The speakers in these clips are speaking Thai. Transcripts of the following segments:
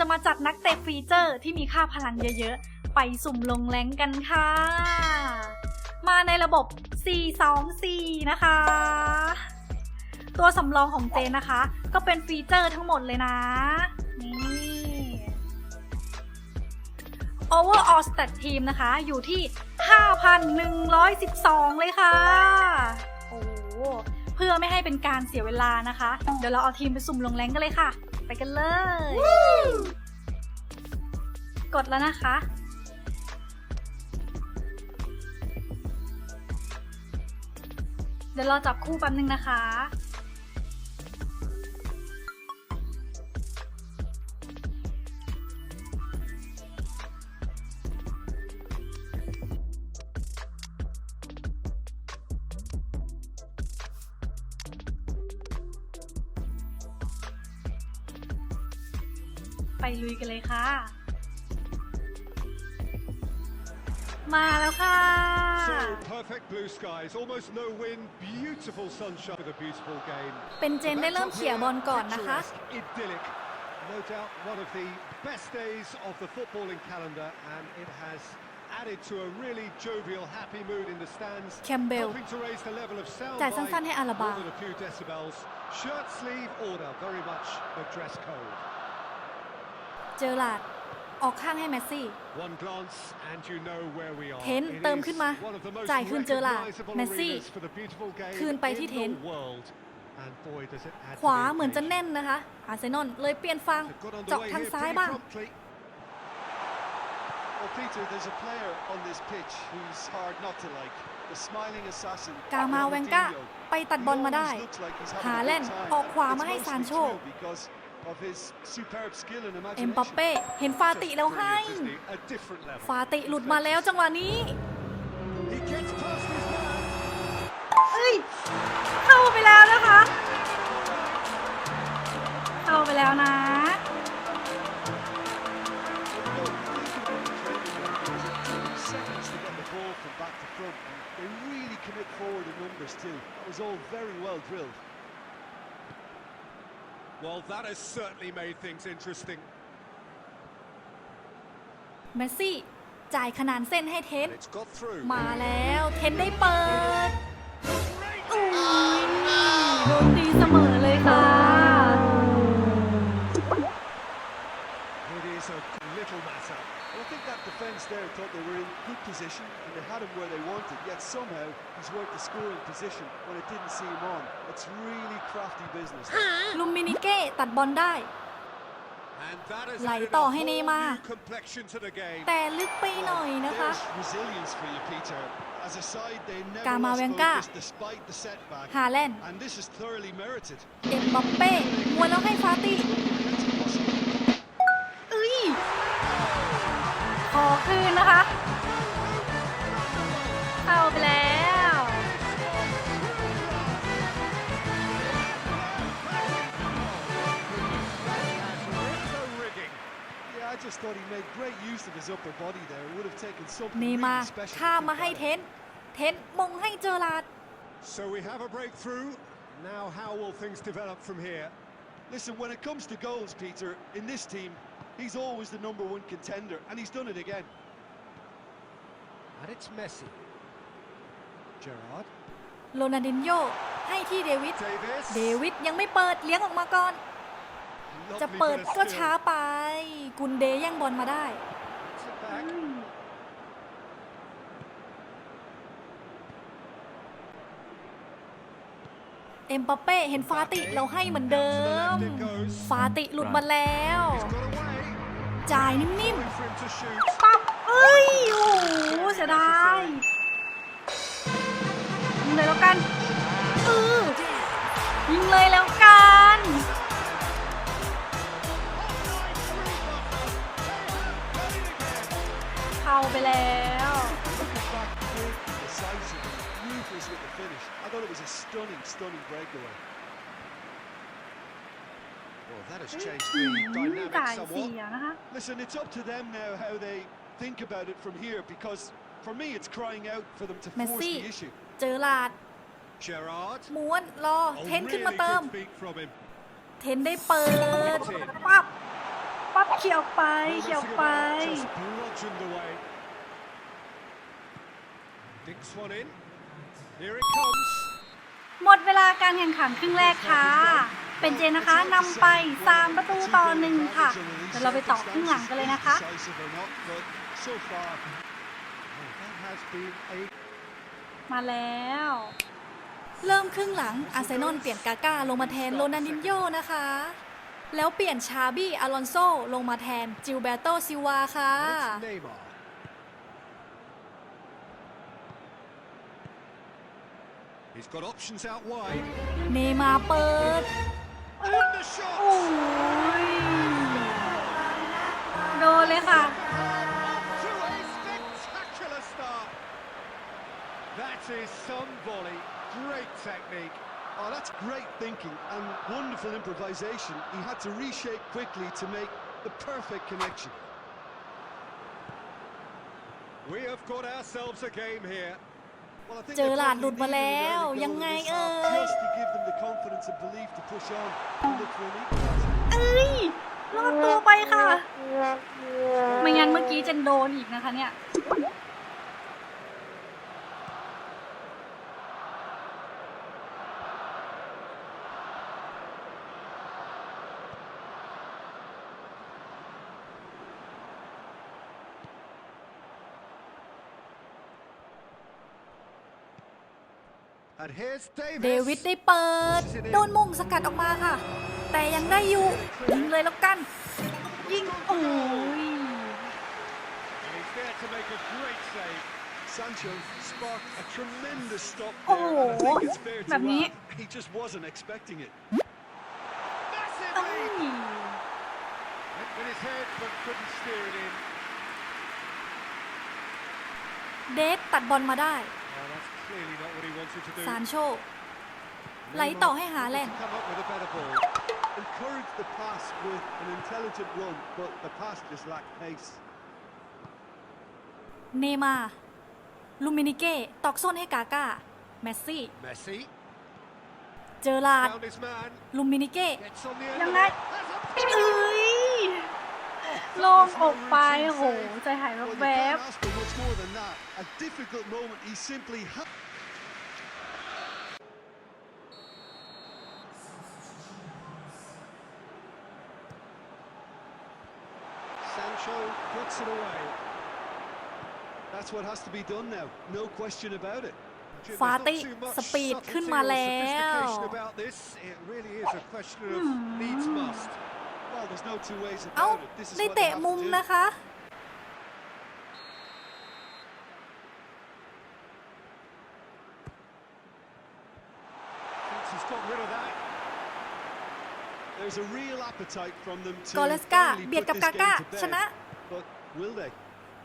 จะมาจัดนักเตะฟีเจอร์ที่มีค่าพลังเยอะๆ ไปสุ่มลงแรงกันค่ะ มาในระบบ 424 นะคะ ตัวสำรองของเจนนะคะ ก็เป็นฟีเจอร์ทั้งหมดเลยนะ นี่ Overall Stat Team นะคะ อยู่ที่ 5,112 เลยค่ะ โอ้เพื่อไม่ให้เป็นการเสียเวลานะคะ เดี๋ยวเราเอาทีมไปสุ่มลงแรงกันเลยค่ะกันเลย กดแล้วนะคะ เดี๋ยวรอจับคู่แป๊บนึงนะคะไปลุยกันเลยค่ะ มาแล้วค่ะ So perfect blue skies, almost no wind, beautiful sunshine with a beautiful game. เป็นเจนได้เริ่มเขี่ยบอลก่อนนะคะ idyllic. No doubt one of the best days of the footballing calendar, and it has added to a really jovial, happy mood in the stands. แคมเบล Helping to raise the level of sound more than a few decibels. Shirt sleeve order, very much the dress code. เจอหลาดออกข้างให้แมสซี่เทนเติมขึ้นมา จ่ายคืนเจอหลาดแมสซี่ คืนไปที่เทนขวาเหมือนจะแน่นนะคะ อาร์เซนอลเลยเปลี่ยนฟังเจาะทางซ้ายบ้างกามาแวงกาไปตัดบอลมาได้ หาเล่นออกขวามาให้ซานโชเอ็มบัปเป้เห็นฟาติแล้วให้ฟาติหลุดมาแล้วจังหวะนี้ เฮ้ย เข้าไปแล้วนะ Well, that has certainly made things interesting. เมสซี่จ่ายขนานเส้นให้เทน มาแล้ว เทนได้เปิด defence there thought they were in good position and they had him where they wanted, yet somehow he's worked the scoring position when it didn't seem on. It's really crafty business. ลุมมินิเก้ตัดบอลได้ ไหลต่อให้เนมา แต่ลึกไปหน่อยนะคะกามาเวงกาฮาแลนด์เอ็มบัปเป้วนแล้วให้ฟาตี้เนมาข้ามาให้เทนเทนมงให้เจอราด So we have a breakthrough. Now how will things develop from here? Listen, when it comes to goals, Peter, in this team, he's always the number one contender, and he's done it again. And it's Messi. Gerard. โรนัลดินโยให้ที่เดวิดเดวิดยังไม่เปิด เลี้ยงออกมาก่อน จะเปิดก็ช้าไป กุนเดแย่งบอลมาได้ back. เอ็มปัปเป้เห็นฟาติเราให้เหมือนเดิม ฟาติหลุดมาแล้ว จ่ายนิ่มๆปั๊บเอ้ยโอ้โหเสียดายยิงเลยแล้วกันเออยิงเลยแล้ว I thought it was a stunning, stunning breakaway. that has changed Listen, it's up to them now how they think about it from here because for me it's crying out for them to force the issue. เจอลาดม้วนรอเทนขึ้นมาเติมหมดเวลาการแข่งขันครึ่งแรกค่ะ เป็นเจนนะคะนำไป3ประตูต่อหนึ่งค่ะเดี๋ยวเราไปต่อครึ่งหลังกันเลยนะคะ มาแล้ว เริ่มครึ่งหลัง อาร์เซนอลเปลี่ยนกาก้า ลงมาแทนโรนันดินโยนะคะ แล้วเปลี่ยนชาบี้อลอนโซลงมาแทนจิลเบโตซิวาค่ะ He's got options out wide. เนมาเปิด And That is some volley. Great technique. Oh, that's great thinking and wonderful improvisation. He had to reshape quickly to make the perfect connection. We have got ourselves a game here. เจอหลานหลุดมาแล้วยังไงเอ้ยเอ้ยรอดตัวไปค่ะ ไม่งั้นเมื่อกี้จะโดนอีกนะคะเนี่ยเดวิดได้เปิดโดนมุงสกัดออกมาค่ะ แต่ยังได้อยู่ยิงเลยแล้วกัน ยิงโอ้ยโอ้โหแบบนี้ เดฟตัดบอลมาได้ซานโชไหลต่อให้หาแลนเนมาลูมินิเก้ตอกส้นให้กาก้าแมสซี่เจอลาดลูมินิเก้ยังไงล่งอกไปโหใจหายแวบฟาติสปีดขึ้นมาแล้วเอา้าไม่เตะมุม นะคะกอเลสกาเบียดกับกาก้า ชนะ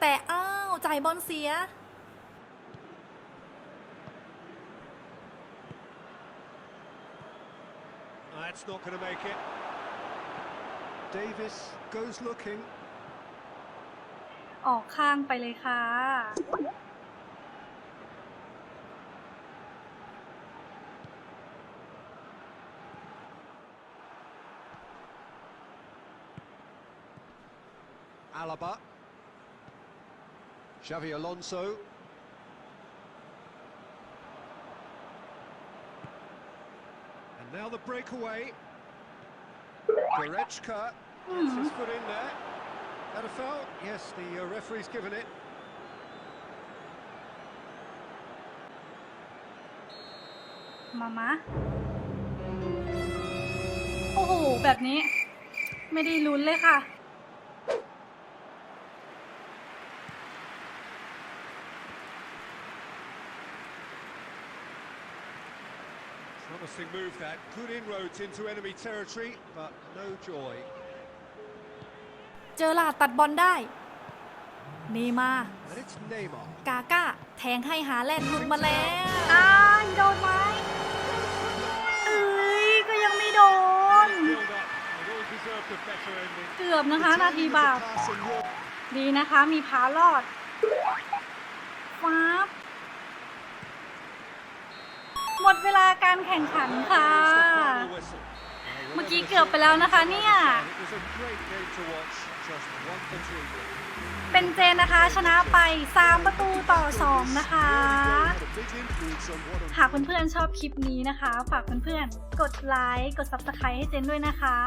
แต่ อ้าวจ่ายบอลเสีย Davis goes looking ออกข้างไปเลยค่ะ Alaba Xavi Alonso and now the breakaway Goretzka gets his foot in there. That a foul? Yes, the uh, referee's given it. Mama. โอ้โหแบบนี้ oh, oh, promising move that good inroads into enemy territory but no joy เจอลาตัดบอลได้เนมาก้าก้าแทงให้หาแลนหลุดมาแล้ว อ้าโดนไหมเอ้ย ก็ยังไม่โดนเกือบนะคะนาทีบาปดีนะคะมีพารอดฟ้ามดเวลาการแข่งขันค่ะ เมื่อกี้เกือบไปแล้วนะคะเนี่ย เป็นเจนนะคะ ชนะไป 3 ประตูต่อ 2 นะคะ หากเพื่อนๆชอบคลิปนี้นะคะ ฝากเพื่อนๆกดไลค์กด Subscribe ให้เจนด้วยนะคะ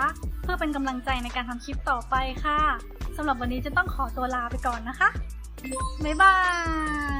เพื่อเป็นกำลังใจในการทำคลิปต่อไปค่ะ สำหรับวันนี้จะต้องขอตัวลาไปก่อนนะคะ บ๊ายบาย